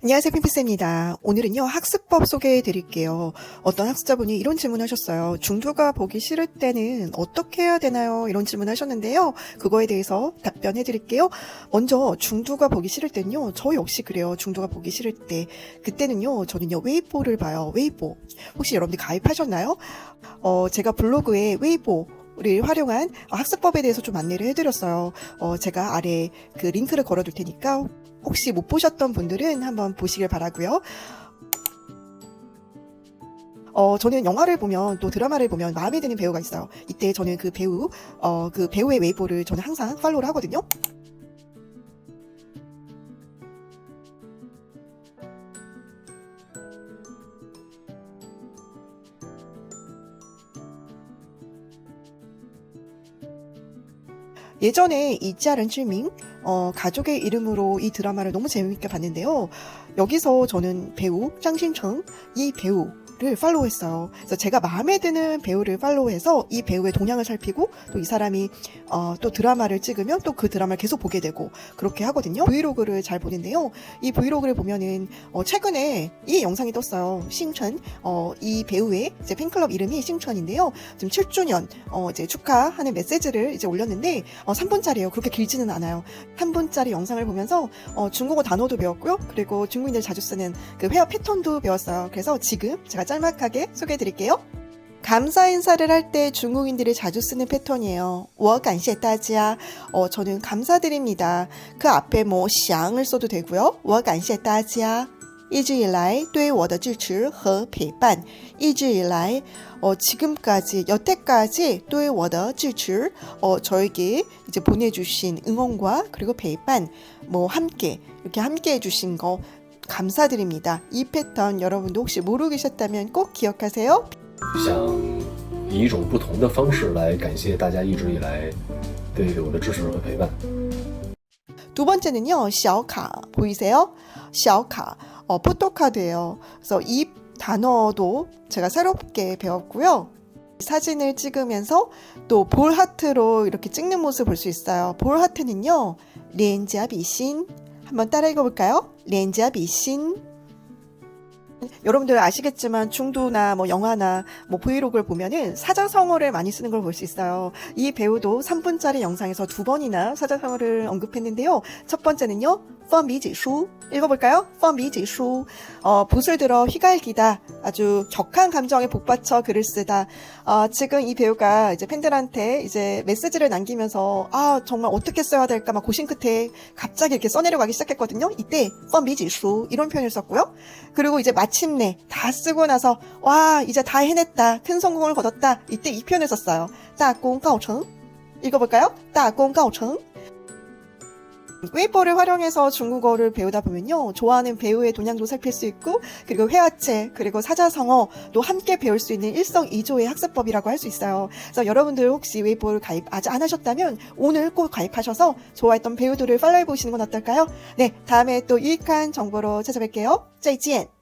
안녕하세요, 핑피스입니다. 오늘은요, 학습법 소개해 드릴게요. 어떤 학습자분이 이런 질문 하셨어요. 중도가 보기 싫을 때는 어떻게 해야 되나요? 이런 질문 하셨는데요. 그거에 대해서 답변해 드릴게요. 먼저, 중도가 보기 싫을 때는요, 저 역시 그래요. 중도가 보기 싫을 때. 그때는요, 저는요, 웨이보를 봐요. 웨이보. 혹시 여러분들 가입하셨나요? 어, 제가 블로그에 웨이보, 를 활용한 학습법에 대해서 좀 안내를 해드렸어요. 어, 제가 아래 그 링크를 걸어둘 테니까 혹시 못 보셨던 분들은 한번 보시길 바라고요. 어, 저는 영화를 보면 또 드라마를 보면 마음에 드는 배우가 있어요. 이때 저는 그 배우, 어, 그 배우의 웨이보를 저는 항상 팔로우를 하거든요. 예전에 이 짜른 칠밍 어, 가족의 이름으로 이 드라마를 너무 재미있게 봤는데요. 여기서 저는 배우 짱신청 이 배우 를 팔로우했어요. 그래서 제가 마음에 드는 배우를 팔로우해서 이 배우의 동향을 살피고 또 이 사람이 어, 또 드라마를 찍으면 또 그 드라마를 계속 보게 되고 그렇게 하거든요. 브이로그를 잘 보는데요. 이 브이로그를 보면은 어, 최근에 이 영상이 떴어요. 싱천 어, 이 배우의 이제 팬클럽 이름이 싱천인데요. 지금 7주년 어, 이제 축하하는 메시지를 이제 올렸는데 어, 3분짜리예요. 그렇게 길지는 않아요. 3분짜리 영상을 보면서 어, 중국어 단어도 배웠고요. 그리고 중국인들 자주 쓰는 그 회화 패턴도 배웠어요. 그래서 지금 제가 짤막하게 소개해 드릴게요. 감사 인사를 할 때 중국인들이 자주 쓰는 패턴이에요. 我感谢大家. 어, 저는 감사드립니다. 그 앞에 뭐 想을 써도 되고요. 我感谢大家.一直以来对我的支持和陪伴.一直以来 어, 지금까지 여태까지 对我的支持 어, 저에게 이제 보내주신 응원과 그리고陪伴 뭐 함께 이렇게 함께 해주신 거 감사드립니다. 이 패턴 여러분도 혹시 모르고 계셨다면 꼭 기억하세요. 想以一种不同的方式来感谢大家一直以来对我的支持和陪伴。 두 번째는요, 小卡 보이세요? 小卡 어, 포토카드예요. 그래서 이 단어도 제가 새롭게 배웠고요. 사진을 찍으면서 또 볼 하트로 이렇게 찍는 모습 볼 수 있어요. 볼 하트는요, 렌지아 비신 한번 따라 읽어볼까요? 렌지아 비신 여러분들 아시겠지만 중도나 뭐 영화나 뭐 브이로그를 보면은 사자성어를 많이 쓰는 걸 볼 수 있어요. 이 배우도 3분짜리 영상에서 두 번이나 사자성어를 언급했는데요. 첫 번째는요. 펌미지수 읽어볼까요? 펌미지수 어, 붓을 들어 휘갈기다 아주 격한 감정에 복받쳐 글을 쓰다 어, 지금 이 배우가 이제 팬들한테 이제 메시지를 남기면서 아 정말 어떻게 써야 될까 막 고심 끝에 갑자기 이렇게 써내려가기 시작했거든요 이때 펌미지수 이런 표현을 썼고요 그리고 이제 마침 마침내 다 쓰고 나서 와 이제 다 해냈다 큰 성공을 거뒀다 이때 이 표현을 썼어요. 따공가오청 읽어볼까요? 따공가오청 웨이퍼를 활용해서 중국어를 배우다 보면요. 좋아하는 배우의 동향도 살필 수 있고, 그리고 회화체, 그리고 사자성어도 함께 배울 수 있는 일석이조의 학습법이라고 할 수 있어요. 그래서 여러분들 혹시 웨이퍼를 가입 아직 안 하셨다면 오늘 꼭 가입하셔서 좋아했던 배우들을 팔로우해 보시는 건 어떨까요? 네, 다음에 또 유익한 정보로 찾아뵐게요. 짜이지엔!